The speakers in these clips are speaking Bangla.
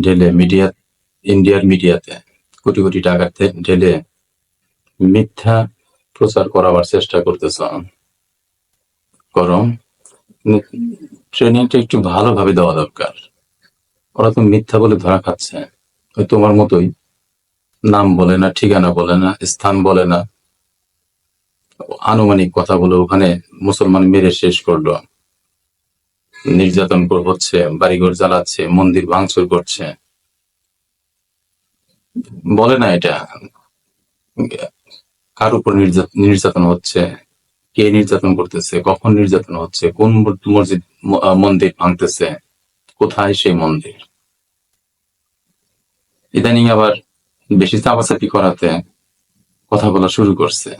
ঢেলে মিডিয়া, ইন্ডিয়ার মিডিয়াতে, কোটি কোটি টাকা ঢেলে মিথ্যা প্রচার করাবার চেষ্টা করতেছ। করো ট্রেনিংটা একটু ভালোভাবে দেওয়া দরকার। ওরা তো মিথ্যা বলে ধরা খাচ্ছে। ওই তোমার মতোই। নাম বলে না, ঠিকানা বলে না, স্থান বলে না। আনুমানিক কথা বলে ওখানে মুসলমান মেরে শেষ করল। নির্যাতন হচ্ছে বাড়িঘর জ্বালাচ্ছে, মন্দির ভাঙচুর করছে। বলে না এটা? কার উপর নির্যা- নির্যাতন হচ্ছে? কে নির্যাতন করতেছে? কখন নির্যাতন হচ্ছে? কোন মসজিদ মন্দির ভাঙতেছে? কোথায় সেই মন্দির? ইদানিং আবার বেশি চাপাচাপি করাতে কথা বলা শুরু করছে।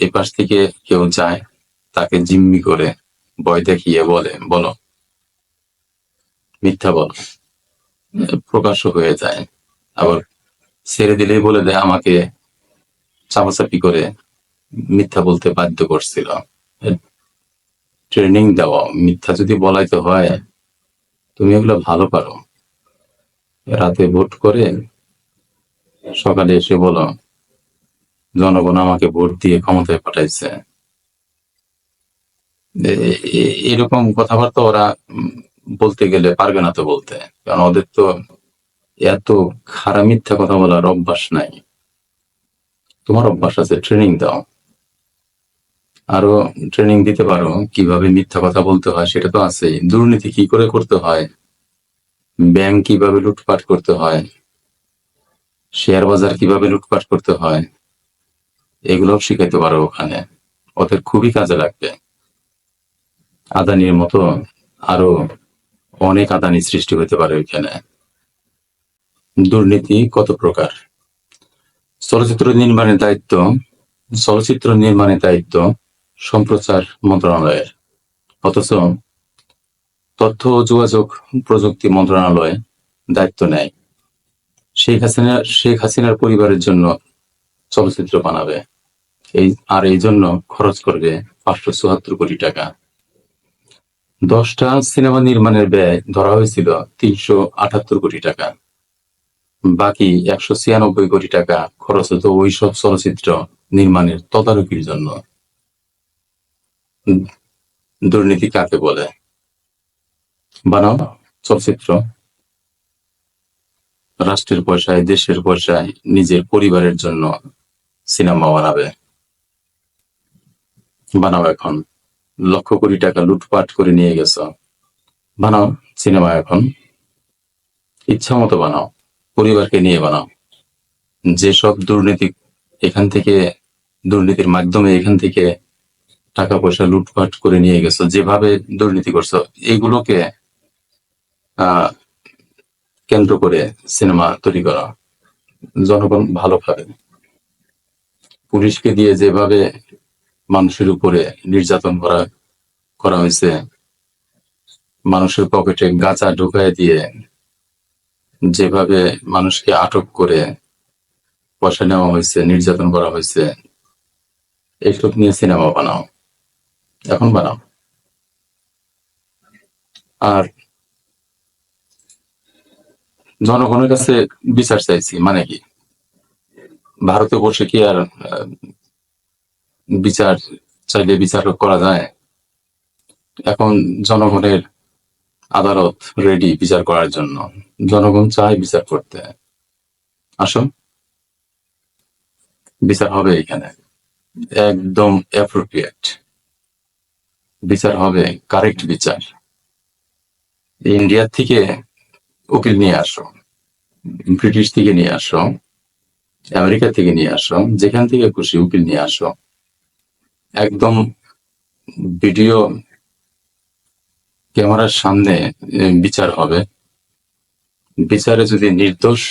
এই পাশ থেকে কেউ যায়, তাকে জিম্মি করে, ভয় দেখিয়ে বলে, বলো। মিথ্যা বল। প্রকাশ্য হয়ে যায়। আবার ছেড়ে দিলেই বলে দেয়, আমাকে চাপাচাপি করে মিথ্যা বলতে বাধ্য করছিল। ট্রেনিং দেওয়া মিথ্যা যদি বলাইতে হয়, তুমি এগুলো ভালো পারো। রাতে ভোট করে সকালে এসে বলো, জনগণ আমাকে ভোট দিয়ে ক্ষমতায় পাঠাইছে। এরকম কথাবার্তা ওরা বলতে গেলে পারবে না তো বলতে। কারণ ওদের তো এত খারাপ মিথ্যা কথা বলার অভ্যাস নাই। তোমার অভ্যাস আছে ট্রেনিং দাও। আরও ট্রেনিং দিতে পারো, কীভাবে মিথ্যা কথা বলতে হয় সেটা তো আছেই। দুর্নীতি কি করে করতে হয়? ব্যাংক কীভাবে লুটপাট করতে হয়? শেয়ার বাজার কীভাবে লুটপাট করতে হয়? এগুলো শিখাইতে পারো ওখানে। ওদের খুবই কাজে লাগবে। আদানির মতো আরও অনেক আদানি সৃষ্টি হতে পারে ওইখানে। দুর্নীতি কত প্রকার? চলচ্চিত্র নির্মাণের দায়িত্ব, চলচ্চিত্র নির্মাণের দায়িত্ব সম্প্রচার মন্ত্রণালয়ের। অথচ তথ্য ও যোগাযোগ প্রযুক্তি মন্ত্রণালয় দায়িত্ব নেয়। শেখ হাসিনা, শেখ হাসিনার পরিবারের জন্য চলচ্চিত্র বানাবে। এই, আর এই জন্য খরচ করবে পাঁচশো চুয়াত্তর কোটি টাকা। দশটা সিনেমা নির্মাণের ব্যয় ধরা হয়েছিল তিনশো আটাত্তর কোটি টাকা। বাকি একশো ছিয়ানব্বই কোটি টাকা খরচ হতো ওইসব চলচ্চিত্র নির্মাণের তদারকির জন্য। দুর্নীতি কাকে বলে? বানাও চলচ্চিত্র। রাষ্ট্রের পয়সায়, দেশের পয়সায় নিজের পরিবারের জন্য সিনেমা বানাবে। বানাও এখন। লক্ষ কোটি টাকা লুটপাট করে নিয়ে গেছ। বানাও সিনেমা এখন। ইচ্ছা মতো বানাও, পরিবারকে নিয়ে বানাও। যেসব দুর্নীতি এখান থেকে, দুর্নীতির মাধ্যমে এখান থেকে টাকা পয়সা লুটপাট করে নিয়ে গেছো, যেভাবে দুর্নীতি করছ, এগুলোকে কেন্দ্র করে সিনেমা তৈরি করা। জনগণ ভালো খাবে পুলিশকে দিয়ে যেভাবে মানুষের উপরে নির্যাতন করা করা হয়েছে। মানুষের পকেটে গাঁজা ঢুকায় দিয়ে যেভাবে মানুষকে আটক করে পয়সা নেওয়া হয়েছে, নির্যাতন করা হয়েছে, এইসব নিয়ে সিনেমা বানাও। এখন বানাও। আর জনগণের কাছে বিচার চাইছি মানে কি? ভারতে বসে কি আর বিচার চাইলে বিচার করা যায়। এখন জনগণের আদালত রেডি বিচার করার জন্য। জনগণ চায় বিচার করতে। আসুন। বিচার হবে এখানে। একদম অ্যাপ্রোপ্রিয়েট বিচার হবে কারেক্ট বিচার। ইন্ডিয়া থেকে উকিল নিয়ে আসো। ব্রিটিশ থেকে নিয়ে আসো। আমেরিকা থেকে নিয়ে আসো। যেখান থেকে খুশি উকিল নিয়ে আসো। একদম ভিডিও ক্যামেরার সামনে বিচার হবে। বিচারে যদি নির্দোষ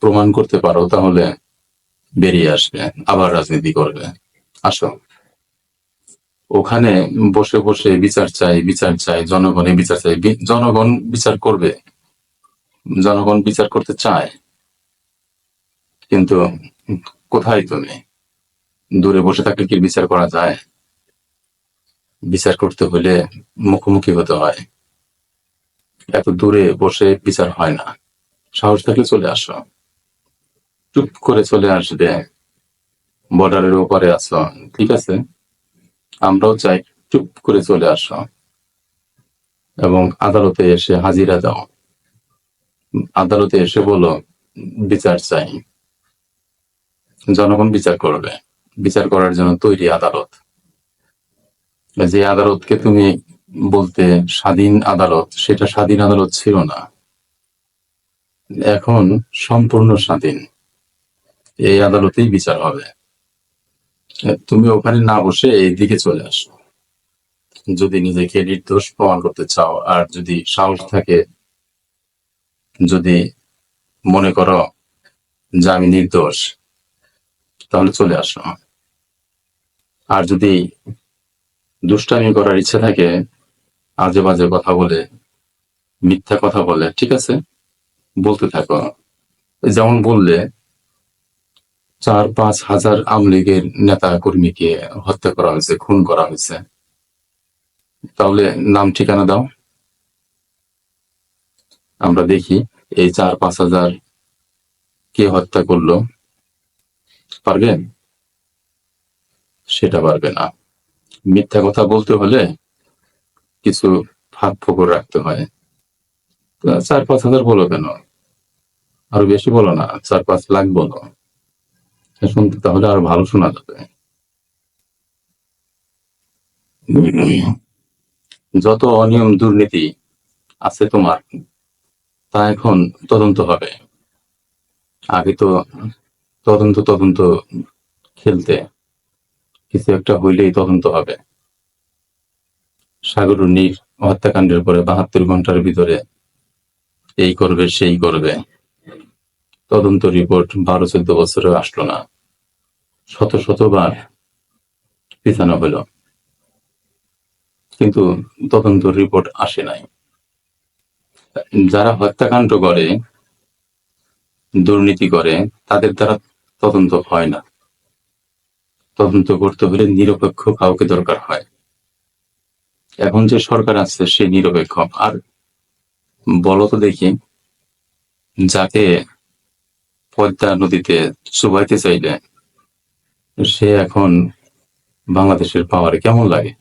প্রমাণ করতে পারো, তাহলে বেরিয়ে আসবে, আবার রাজনীতি করবে। আসো। ওখানে বসে বসে বিচার চাই বিচার চাই জনগণে বিচার চাই। জনগণ বিচার করবে। জনগণ বিচার করতে চায়। কিন্তু কোথায় তুমি? দূরে বসে থাকলে কি বিচার করা যায়? বিচার করতে হলে মুখোমুখি হতে হয়। এত দূরে বসে বিচার হয় না। সাহস থাকলে চলে আসো। চুপ করে চলে আসবে। বর্ডারের উপরে আসো ঠিক আছে? আমরাও চাই চুপ করে চলে আসো। এবং আদালতে এসে হাজিরা দাও। আদালতে এসে বলো, বিচার চাই। জনগণ বিচার করবে। বিচার করার জন্য তৈরি আদালত। যে আদালতকে তুমি বলতে স্বাধীন আদালত, সেটা স্বাধীন আদালত ছিল না। এখন সম্পূর্ণ স্বাধীন। এই আদালতেই বিচার হবে। তুমি ওখানে না বসে এই দিকে চলে আসো। যদি নিজেকে নির্দোষ প্রমাণ করতে চাও, আর যদি সাহস থাকে, যদি মনে করো যে আমি নির্দোষ, তাহলে চলে আসো। আর যদি দুষ্টামি করার ইচ্ছা থাকে, আজে বাজে কথা বলে, মিথ্যা কথা বলে, ঠিক আছে? বলতে থাকো। যেমন বললে, চার পাঁচ হাজার আমলীগের নেতা কর্মীকে হত্যা করা হয়েছে, খুন করা হয়েছে। তাহলে নাম ঠিকানা দাও। আমরা দেখি এই চার পাঁচ হাজার কে হত্যা করল। পারবেন? সেটা পারবে না। মিথ্যা কথা বলতে হলে কিছু ফাঁক ফোকর রাখতে হয়। চার পাঁচ হাজার বলো কেন? আরও বেশি বলো না, চার পাঁচ লাখ বলো। শুনতে তাহলে আরও ভালো শোনা যাবে। যত অনিয়ম দুর্নীতি আছে তোমার, তা এখন তদন্ত হবে। আগে তো তদন্ত তদন্ত খেলতে কিছু একটা হইলেই তদন্ত হবে। সাগর সাগরুনির হত্যাকাণ্ডের পরে বাহাত্তর ঘণ্টার ভিতরে এই করবে, সেই করবে। তদন্ত রিপোর্ট বারো চোদ্দ বছরে আসলো না। শত শতবার পিছানো হলো। কিন্তু তদন্ত রিপোর্ট আসে নাই। যারা হত্যাকাণ্ড করে, দুর্নীতি করে, তাদের দ্বারা তদন্ত হয় না। তদন্ত করতে হলে নিরপেক্ষ কাউকে দরকার হয়। এখন যে সরকার আছে, সে নিরপেক্ষ। আর বলো তো দেখি, যাকে পদ্মা নদীতে চুবাইতে চাইলে, সে এখন বাংলাদেশের পাওয়ার কেমন লাগে?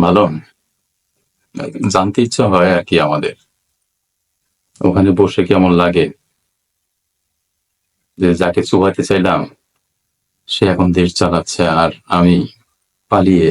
ভালো? জানতে ইচ্ছা হয় আর কি আমাদের। ওখানে বসে কেমন লাগে? যে যাকে চুবাইতে চাইলাম সে এখন দেশ চালাচ্ছে আর আমি পালিয়ে